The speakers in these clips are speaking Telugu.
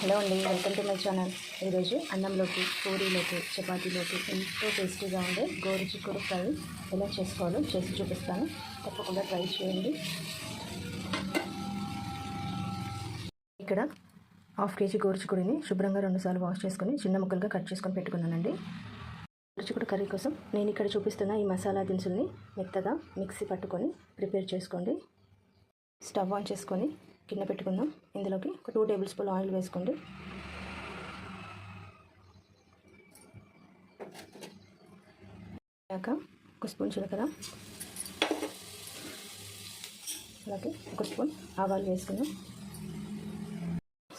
హలో అండి వెల్కమ్ టు మై ఛానల్. ఈరోజు అన్నంలోకి పూరీలోకి చపాతీలోకి ఎంతో టేస్టీగా ఉండే గోరుచిక్కుడు ఫ్రై ఎలా చేసుకోవాలో చేసి చూపిస్తాను. తప్పకుండా ట్రై చేయండి. ఇక్కడ హాఫ్ కేజీ గోరుచిక్కుడిని శుభ్రంగా రెండుసార్లు వాష్ చేసుకొని చిన్న ముక్కలుగా కట్ చేసుకొని పెట్టుకున్నానండి. గోరుచిక్కుడు కర్రీ కోసం నేను ఇక్కడ చూపిస్తున్న ఈ మసాలా దినుసుల్ని మెత్తగా మిక్సీ పట్టుకొని ప్రిపేర్ చేసుకోండి. స్టవ్ ఆన్ చేసుకొని కింద పెట్టుకుందాం. ఇందులోకి ఒక టూ టేబుల్ స్పూన్ ఆయిల్ వేసుకోండి. ఒక స్పూన్ జీలకర్ర. అలాగే ఒక స్పూన్ ఆవాలు వేసుకుందాం.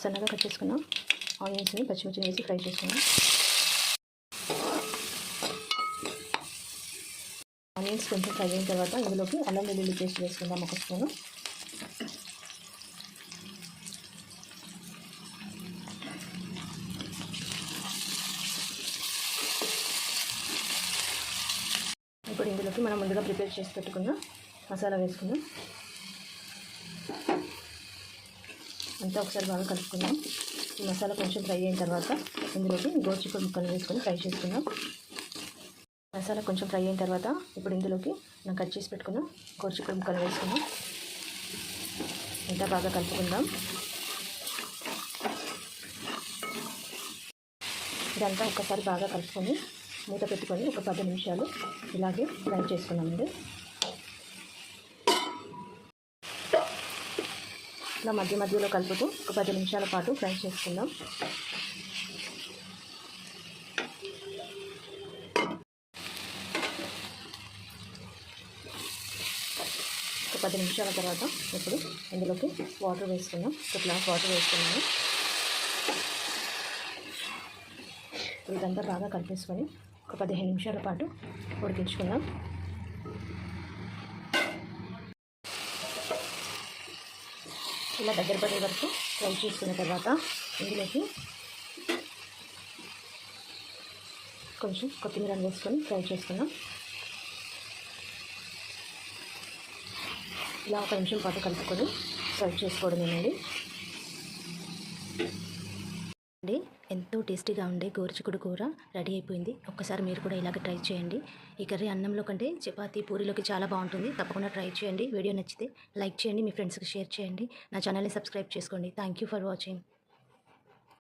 సన్నగా కట్ చేసుకున్నాం. ఆనియన్స్ని పచ్చిమిర్చి వేసి ఫ్రై చేసుకున్నాం ఆనియన్స్ కొంచెం ఫ్రై అయిన తర్వాత ఇందులోకి అల్లం వెల్లుల్లి పేస్ట్ వేసుకుందాం ఒక స్పూను. ఇప్పుడు ఇందులోకి మనం ముందుగా ప్రిపేర్ చేసి పెట్టుకున్న మసాలా వేసుకుందాం. అంతా ఒకసారి బాగా కలుపుకుందాం. ఈ మసాలా కొంచెం ఫ్రై అయిన తర్వాత ఇందులోకి గోచిక్కుడు ముక్కలు వేసుకొని ఫ్రై చేసుకుందాం. మసాలా కొంచెం ఫ్రై అయిన తర్వాత ఇప్పుడు ఇందులోకి మనం కట్ చేసి పెట్టుకుందాం గోచిక్కుడు ముక్కలు వేసుకుందాం. అంతా బాగా కలుపుకుందాం. ఇదంతా ఒక్కసారి బాగా కలుపుకొని మూత పెట్టుకొని ఒక పది నిమిషాలు ఇలాగే ఫ్రై చేసుకున్నామండి ఇలా మధ్య మధ్యలో కలుపుతూ ఒక పది నిమిషాల పాటు ఫ్రై చేసుకుందాం. ఒక పది నిమిషాల తర్వాత ఇప్పుడు ఇందులోకి వాటర్ వేసుకుందాం. ఒక గ్లాస్ వాటర్ వేసుకున్నాము ఇదంతా బాగా కలిపేసుకొని ఒక పదిహేను నిమిషాల పాటు ఉడికించుకుందాం. ఇలా దగ్గర పడే వరకు ఫ్రై చేసుకున్న తర్వాత ఇందులోకి కొంచెం కొత్తిమీర వేసుకొని ఫ్రై చేసుకుందాం. ఇలా ఒక నిమిషం పాటు కలుపుకొని ఫ్రై చేసుకోవడం అండి అండి. ఎంతో టేస్టీగా ఉండే గోరుచిక్కుడు కూర రెడీ అయిపోయింది. ఒక్కసారి మీరు కూడా ఇలాగ ట్రై చేయండి. ఈ కర్రీ అన్నంలో కంటే చపాతీ పూరీలోకి చాలా బాగుంటుంది. తప్పకుండా ట్రై చేయండి. వీడియో నచ్చితే లైక్ చేయండి. మీ ఫ్రెండ్స్కి షేర్ చేయండి. నా ఛానల్ని సబ్స్క్రైబ్ చేసుకోండి. Thank you for watching.